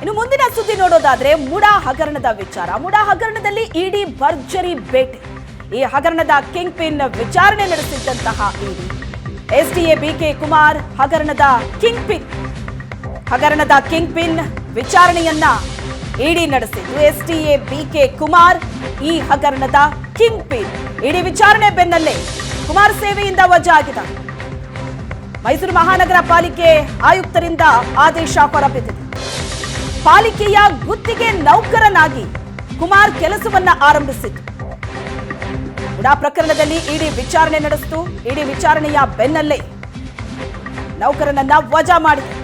ಇನ್ನು ಮುಂದಿನ ಸುದ್ದಿ ನೋಡೋದಾದ್ರೆ ಮುಡಾ ಹಗರಣದ ವಿಚಾರ. ಮುಡಾ ಹಗರಣದಲ್ಲಿ ಇಡಿ ಭರ್ಜರಿ ಬೇಟೆ ಈ ಹಗರಣದ ಕಿಂಗ್ ಪಿನ್ ವಿಚಾರಣೆ ನಡೆಸಿದ್ದಂತಹ ಇಡಿ. ಎಸ್ಡಿಎ ಬಿಕೆ ಕುಮಾರ್ ಹಗರಣದ ಕಿಂಗ್ ಪಿನ್ ಹಗರಣದ ಕಿಂಗ್ ಪಿನ್ ವಿಚಾರಣೆಯನ್ನ ಇಡಿ ನಡೆಸಿದ್ದು. ಎಸ್ಡಿಎ ಬಿಕೆ ಕುಮಾರ್ ಈ ಹಗರಣದ ಕಿಂಗ್ ಪಿನ್ ಇಡಿ ವಿಚಾರಣೆ ಬೆನ್ನಲ್ಲೇ ಕುಮಾರ್ ಸೇವೆಯಿಂದ ವಜಾ ಆಗಿದ್ದಾರೆ ಮೈಸೂರು ಮಹಾನಗರ ಪಾಲಿಕೆ ಆಯುಕ್ತರಿಂದ ಆದೇಶ ಹೊರಬಿದ್ದಿದೆ. ಪಾಲಿಕೆಯ ಗುತ್ತಿಗೆ ನೌಕರನಾಗಿ ಕುಮಾರ್ ಕೆಲಸವನ್ನ ಆರಂಭಿಸಿತು ಉಡಾ ಪ್ರಕರಣದಲ್ಲಿ ಇಡಿ ವಿಚಾರಣೆ ನಡೆಸಿತು. ಇಡಿ ವಿಚಾರಣೆಯ ಬೆನ್ನಲ್ಲೇ ನೌಕರನನ್ನ ವಜಾ ಮಾಡಿತು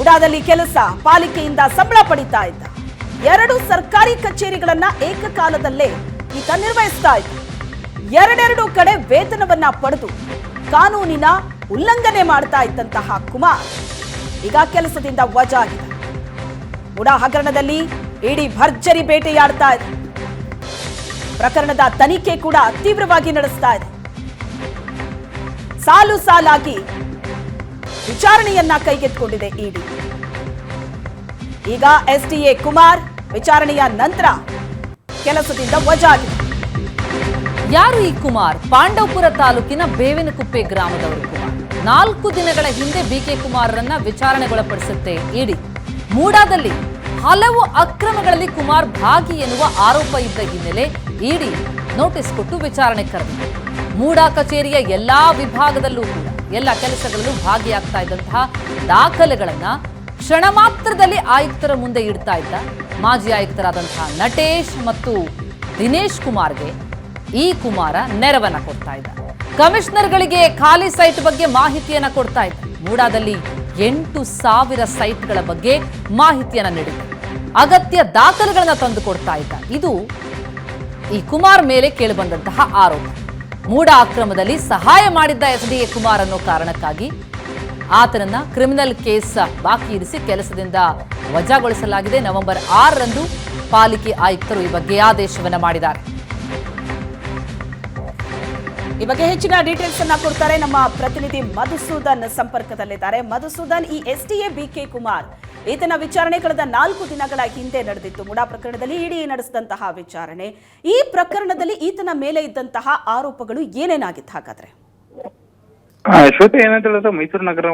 ಉಡಾದಲ್ಲಿ ಕೆಲಸ ಪಾಲಿಕೆಯಿಂದ ಸಂಬಳ ಪಡಿತಾ ಇದ್ದ. ಎರಡು ಸರ್ಕಾರಿ ಕಚೇರಿಗಳನ್ನ ಏಕಕಾಲದಲ್ಲೇ ಈತ ನಿರ್ವಹಿಸ್ತಾ ಇದ್ದ. ಎರಡೆರಡು ಕಡೆ ವೇತನವನ್ನ ಪಡೆದು ಕಾನೂನಿನ ಉಲ್ಲಂಘನೆ ಮಾಡ್ತಾ ಇದ್ದಂತಹ ಕುಮಾರ್. ಈಗ ಕೆಲಸದಿಂದ ವಜಾ ಆಗಿದೆ ಉಡಾ ಹಗರಣದಲ್ಲಿ ಇಡೀ ಭರ್ಜರಿ ಬೇಟೆಯಾಡ್ತಾ ಇದೆ. ಪ್ರಕರಣದ ತನಿಖೆ ಕೂಡ ತೀವ್ರವಾಗಿ ನಡೆಸ್ತಾ ಇದೆ. ಸಾಲು ಸಾಲಾಗಿ ವಿಚಾರಣೆಯನ್ನ ಕೈಗೆತ್ತಿಕೊಂಡಿದೆ ಇಡಿ. ಈಗ ಎಸ್ಡಿಎ ಕುಮಾರ್ ವಿಚಾರಣೆಯ ನಂತರ ಕೆಲಸದಿಂದ ವಜಾ ಆಗಿದೆ ಯಾರು ಈ ಕುಮಾರ್? ಪಾಂಡವಪುರ ತಾಲೂಕಿನ ಬೇವಿನಕುಪ್ಪೆ ಗ್ರಾಮದವರು ನಾಲ್ಕು ದಿನಗಳ ಹಿಂದೆ ಬಿಕೆ ಕುಮಾರ್ರನ್ನ ವಿಚಾರಣೆಗೊಳಪಡಿಸುತ್ತೆ ಇಡಿ. ಮೂಡಾದಲ್ಲಿ ಹಲವು ಅಕ್ರಮಗಳಲ್ಲಿ ಕುಮಾರ್ ಭಾಗಿ ಎನ್ನುವ ಆರೋಪ ಇದ್ದ ಹಿನ್ನೆಲೆ ಇಡಿ ನೋಟಿಸ್ ಕೊಟ್ಟು ವಿಚಾರಣೆ ಕರೆದಿದೆ. ಮೂಡಾ ಕಚೇರಿಯ ಎಲ್ಲಾ ವಿಭಾಗದಲ್ಲೂ ಕೂಡ, ಎಲ್ಲ ಕೆಲಸಗಳಲ್ಲೂ ಭಾಗಿಯಾಗ್ತಾ ಇದ್ದಂತಹ ದಾಖಲೆಗಳನ್ನ ಕ್ಷಣ ಮಾತ್ರದಲ್ಲಿ ಆಯುಕ್ತರ ಮುಂದೆ ಇಡ್ತಾ ಇದ್ದ ಮಾಜಿ ಆಯುಕ್ತರಾದಂತಹ ನಟೇಶ್ ಮತ್ತು ದಿನೇಶ್ ಕುಮಾರ್ಗೆ ಈ ಕುಮಾರ ನೆರವನ್ನ ಕೊಡ್ತಾ ಇದ್ದ. ಕಮಿಷನರ್ಗಳಿಗೆ ಖಾಲಿ ಸೈಟ್ ಬಗ್ಗೆ ಮಾಹಿತಿಯನ್ನ ಕೊಡ್ತಾ ಇತ್ತು ಮೂಡಾದಲ್ಲಿ ಎಂಟು ಸಾವಿರ ಸೈಟ್ಗಳ ಬಗ್ಗೆ ಮಾಹಿತಿಯನ್ನ ನೀಡಿದೆ ಅಗತ್ಯ ದಾಖಲೆಗಳನ್ನ ತಂದು ಕೊಡ್ತಾ ಇದ್ದ. ಇದು ಈ ಕುಮಾರ್ ಮೇಲೆ ಕೇಳಿಬಂದಂತಹ ಆರೋಪ. ಮೂಡ ಅಕ್ರಮದಲ್ಲಿ ಸಹಾಯ ಮಾಡಿದ್ದ ಎಸ್ ಡಿ ಎ ಕುಮಾರ್ ಅನ್ನೋ ಕಾರಣಕ್ಕಾಗಿ ಆತನನ್ನ ಕ್ರಿಮಿನಲ್ ಕೇಸ್ ಬಾಕಿ ಇರಿಸಿ ಕೆಲಸದಿಂದ ವಜಾಗೊಳಿಸಲಾಗಿದೆ. ನವೆಂಬರ್ ಆರರಂದು ಪಾಲಿಕೆ ಆಯುಕ್ತರು ಈ ಬಗ್ಗೆ ಆದೇಶವನ್ನು ಮಾಡಿದ್ದಾರೆ. ಈ ಬಗ್ಗೆ ಹೆಚ್ಚಿನ ಡೀಟೇಲ್ಸ್ ಅನ್ನ ಕೊಡ್ತಾರೆ ನಮ್ಮ ಪ್ರತಿನಿಧಿ ಮಧುಸೂದನ್ ಸಂಪರ್ಕದಲ್ಲಿದ್ದಾರೆ. ಮಧುಸೂದನ್, ಈ S D A B K Kumar, ಈತನ ವಿಚಾರಣೆ ಕಳೆದ ನಾಲ್ಕು ದಿನಗಳ ಹಿಂದೆ ನಡೆದಿತ್ತು. ಮುಡಾ ಪ್ರಕರಣದಲ್ಲಿ ಇಡಿ ನಡೆಸಿದಂತಹ ವಿಚಾರಣೆ. ಈ ಪ್ರಕರಣದಲ್ಲಿ ಈತನ ಮೇಲೆ ಇದ್ದಂತಹ ಆರೋಪಗಳು ಏನೇನಾಗಿತ್ತು ಹಾಗಾದ್ರೆ? ಶ್ವೇತಾ ಏನಂತ ಹೇಳಿದ್ರೆ ಮೈಸೂರು ನಗರ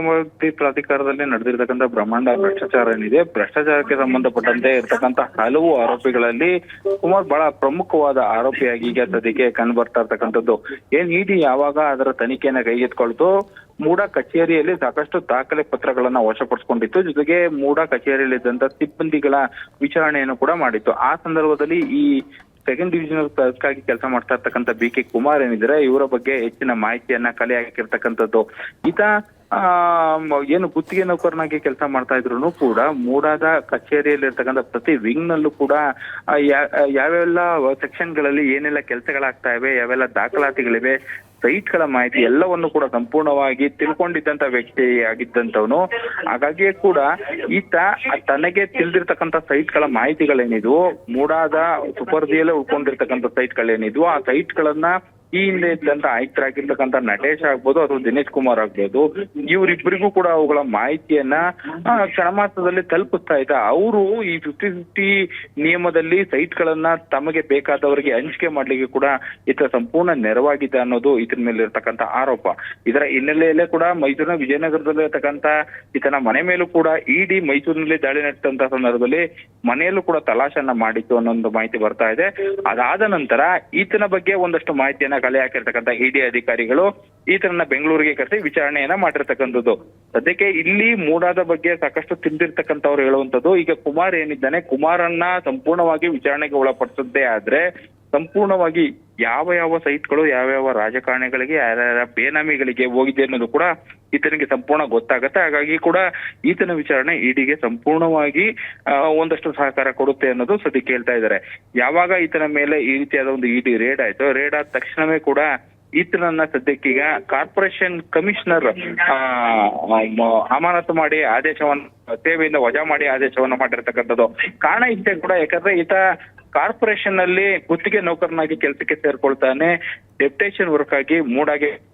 ಪ್ರಾಧಿಕಾರದಲ್ಲಿ ನಡೆದಿರ್ತಕ್ಕಂಥ ಬ್ರಹ್ಮಾಂಡ ಭ್ರಷ್ಟಾಚಾರ ಏನಿದೆ, ಭ್ರಷ್ಟಾಚಾರಕ್ಕೆ ಸಂಬಂಧಪಟ್ಟಂತೆ ಇರತಕ್ಕಂತ ಹಲವು ಆರೋಪಿಗಳಲ್ಲಿ ಕುಮಾರ್ ಬಹಳ ಪ್ರಮುಖವಾದ ಆರೋಪಿಯಾಗಿ ಈಗ ಸದ್ಯಕ್ಕೆ ಕಂಡು ಬರ್ತಾ ಇರ್ತಕ್ಕಂಥದ್ದು. ಏನ್ ಇಡಿ ಯಾವಾಗ ಅದರ ತನಿಖೆಯನ್ನ ಕೈಗೆತ್ಕೊಳ್ತು ಮೂಡ ಕಚೇರಿಯಲ್ಲಿ ಸಾಕಷ್ಟು ದಾಖಲೆ ಪತ್ರಗಳನ್ನ ವಶಪಡಿಸಿಕೊಂಡಿತ್ತು. ಜೊತೆಗೆ ಮೂಡ ಕಚೇರಿಯಲ್ಲಿದ್ದಂತ ಸಿಬ್ಬಂದಿಗಳ ವಿಚಾರಣೆಯನ್ನು ಕೂಡ ಮಾಡಿತ್ತು. ಆ ಸಂದರ್ಭದಲ್ಲಿ ಈ ಸೆಕೆಂಡ್ ಡಿವಿಷನಲ್ ಕ್ಲರ್ಕ್ ಆಗಿ ಕೆಲಸ ಮಾಡ್ತಾ ಇರ್ತಕ್ಕಂಥ ಬಿ ಕೆ ಕುಮಾರ್ ಏನಿದ್ರೆ, ಇವರ ಬಗ್ಗೆ ಹೆಚ್ಚಿನ ಮಾಹಿತಿಯನ್ನ ಕಲೆ ಹಾಕಿರ್ತಕ್ಕಂಥದ್ದು ಈತ, ಆ, ಏನು ಗುತ್ತಿಗೆ ನೌಕರನಾಗಿ ಕೆಲಸ ಮಾಡ್ತಾ ಇದ್ರು ಕೂಡ ಮೂಡಾದ ಕಚೇರಿಯಲ್ಲಿ ಇರ್ತಕ್ಕಂಥ ಪ್ರತಿ ವಿಂಗ್ ನಲ್ಲೂ ಕೂಡ ಯಾವೆಲ್ಲ ಸೆಕ್ಷನ್ಗಳಲ್ಲಿ ಏನೆಲ್ಲ ಕೆಲಸಗಳಾಗ್ತಾ ಇವೆ, ಯಾವೆಲ್ಲ ದಾಖಲಾತಿಗಳಿವೆ ಸೈಟ್ಗಳ ಮಾಹಿತಿ ಎಲ್ಲವನ್ನು ಕೂಡ ಸಂಪೂರ್ಣವಾಗಿ ತಿಳ್ಕೊಂಡಿದ್ದಂತ ವ್ಯಕ್ತಿ ಆಗಿದ್ದಂತವನು ಹಾಗಾಗಿಯೇ ಕೂಡ ಈತ ತನಗೆ ತಿಳಿದಿರ್ತಕ್ಕಂಥ ಸೈಟ್ಗಳ ಮಾಹಿತಿಗಳೇನಿದ್ವು, ಮೂಡಾದ ಸುಪರ್ದಿಯಲ್ಲೇ ಉಳ್ಕೊಂಡಿರ್ತಕ್ಕಂಥ ಸೈಟ್ ಗಳೇನಿದ್ವು ಆ ಸೈಟ್ ಗಳನ್ನ ಈ ಹಿಂದೆ ಇದ್ದಂತ ಆಯುಕ್ತರಾಗಿರ್ತಕ್ಕಂತ ನಟೇಶ್ ಆಗ್ಬೋದು ಅಥವಾ ದಿನೇಶ್ ಕುಮಾರ್ ಆಗ್ಬೋದು ಇವರಿಬ್ಬರಿಗೂ ಕೂಡ ಅವುಗಳ ಮಾಹಿತಿಯನ್ನ ಕ್ಷಣಮಾತ್ರದಲ್ಲಿ ತಲುಪಿಸ್ತಾ ಇದ್ದ. ಅವರು ಈ ಫಿಫ್ಟಿ ಫಿಫ್ಟಿ ನಿಯಮದಲ್ಲಿ ಸೈಟ್ ಗಳನ್ನ ತಮಗೆ ಬೇಕಾದವರಿಗೆ ಹಂಚಿಕೆ ಮಾಡ್ಲಿಕ್ಕೆ ಕೂಡ ಇತರ ಸಂಪೂರ್ಣ ನೆರವಾಗಿದೆ ಅನ್ನೋದು ಇದ್ರ ಮೇಲೆ ಆರೋಪ. ಇದರ ಹಿನ್ನೆಲೆಯಲ್ಲೇ ಕೂಡ ಮೈಸೂರಿನ ವಿಜಯನಗರದಲ್ಲಿ ಇರ್ತಕ್ಕಂಥ ಈತನ ಮನೆ ಮೇಲೂ ಕೂಡ ಇಡಿ ಮೈಸೂರಿನಲ್ಲಿ ದಾಳಿ ನಡೆಸಿದಂತ ಸಂದರ್ಭದಲ್ಲಿ ಮನೆಯಲ್ಲೂ ಕೂಡ ತಲಾಶನ್ನ ಮಾಡಿತ್ತು ಅನ್ನೋ ಒಂದು ಮಾಹಿತಿ ಬರ್ತಾ ಇದೆ. ಅದಾದ ನಂತರ ಈತನ ಬಗ್ಗೆ ಒಂದಷ್ಟು ಮಾಹಿತಿಯನ್ನ ಕಲೆ ಹಾಕಿರ್ತಕ್ಕಂಥ ಇಡಿ ಅಧಿಕಾರಿಗಳು ಈತನನ್ನ ಬೆಂಗಳೂರಿಗೆ ಕರೆಸಿ ವಿಚಾರಣೆಯನ್ನ ಮಾಡಿರ್ತಕ್ಕಂಥದ್ದು. ಸದ್ಯಕ್ಕೆ ಇಲ್ಲಿ ಮೂಡಾದ ಬಗ್ಗೆ ಸಾಕಷ್ಟು ತಿಂದಿರ್ತಕ್ಕಂಥವ್ರು ಹೇಳುವಂತದ್ದು ಈಗ ಕುಮಾರ್ ಏನಿದ್ದಾನೆ, ಕುಮಾರನ್ನ ಸಂಪೂರ್ಣವಾಗಿ ವಿಚಾರಣೆಗೆ ಒಳಪಡಿಸದ್ದೇ ಆದ್ರೆ, ಸಂಪೂರ್ಣವಾಗಿ ಯಾವ ಯಾವ ಸೈಟ್ಗಳು, ಯಾವ ಯಾವ ರಾಜಕಾರಣಿಗಳಿಗೆ ಯಾರ್ಯಾರ ಬೇನಾಮಿಗಳಿಗೆ ಹೋಗಿದೆ ಅನ್ನೋದು ಕೂಡ ಈತನಿಗೆ ಸಂಪೂರ್ಣ ಗೊತ್ತಾಗತ್ತೆ. ಹಾಗಾಗಿ ಕೂಡ ಈತನ ವಿಚಾರಣೆ ಇಡಿಗೆ ಸಂಪೂರ್ಣವಾಗಿ ಒಂದಷ್ಟು ಸಹಕಾರ ಕೊಡುತ್ತೆ ಅನ್ನೋದು ಸದ್ಯಕ್ಕೆ ಹೇಳ್ತಾ ಇದ್ದಾರೆ. ಯಾವಾಗ ಈತನ ಮೇಲೆ ಈ ರೀತಿಯಾದ ಒಂದು ಇಡಿ ರೇಡ್ ಆಯ್ತು ರೇಡ್ ಆದ ತಕ್ಷಣವೇ ಕೂಡ ಈತನನ್ನ ಸದ್ಯಕ್ಕೀಗ ಕಾರ್ಪೊರೇಷನ್ ಕಮಿಷನರ್ ಅಮಾನತು ಮಾಡಿ ಆದೇಶವನ್ನ, ಸೇವೆಯಿಂದ ವಜಾ ಮಾಡಿ ಆದೇಶವನ್ನ ಮಾಡಿರ್ತಕ್ಕಂಥದ್ದು. ಕಾರಣ ಇಷ್ಟೇ ಕೂಡ, ಯಾಕಂದ್ರೆ ಈತ ಕಾರ್ಪೊರೇಷನ್ನಲ್ಲಿ ಗುತ್ತಿಗೆ ನೌಕರನಾಗಿ ಕೆಲಸಕ್ಕೆ ಸೇರ್ಕೊಳ್ತಾನೆ. ಡೆಪ್ಟೇಷನ್ ವರ್ಕ್ ಆಗಿ ಮೂಡಾಗೆ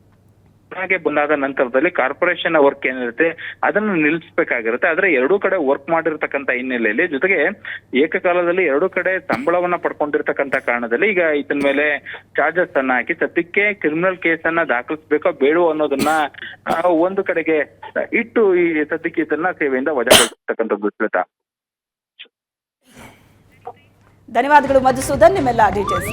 ಹಾಗೆ ಬಂದಾದ ನಂತರದಲ್ಲಿ ಕಾರ್ಪೊರೇಷನ್ ವರ್ಕ್ ಏನಿರುತ್ತೆ, ಅದನ್ನು ನಿಲ್ಲಿಸಬೇಕಾಗಿರುತ್ತೆ. ಆದ್ರೆ ಎರಡೂ ಕಡೆ ವರ್ಕ್ ಮಾಡಿರ್ತಕ್ಕಂಥ ಹಿನ್ನೆಲೆಯಲ್ಲಿ, ಜೊತೆಗೆ ಏಕಕಾಲದಲ್ಲಿ ಎರಡೂ ಕಡೆ ಸಂಬಳವನ್ನ ಪಡ್ಕೊಂಡಿರ್ತಕ್ಕಂಥ ಕಾರಣದಲ್ಲಿ ಈಗ ಇದನ್ ಮೇಲೆ ಚಾರ್ಜಸ್ ಅನ್ನ ಹಾಕಿ, ಸದ್ಯಕ್ಕೆ ಕ್ರಿಮಿನಲ್ ಕೇಸ್ ಅನ್ನ ದಾಖಲಿಸಬೇಕೋ ಬೇಡವೋ ಅನ್ನೋದನ್ನ ಒಂದು ಕಡೆಗೆ ಇಟ್ಟು ಈ ಸದ್ಯಕ್ಕೆ ಇದನ್ನ ಸೇವೆಯಿಂದ ವಜಾಗೊಳಿಸ್ತಕ್ಕಂಥದ್ದು ಶ್ವೇತಾ. ಧನ್ಯವಾದಗಳು ಮಧುಸೂದನ್, ನಿಮ್ಮೆಲ್ಲ ಡೀಟೇಲ್ಸ್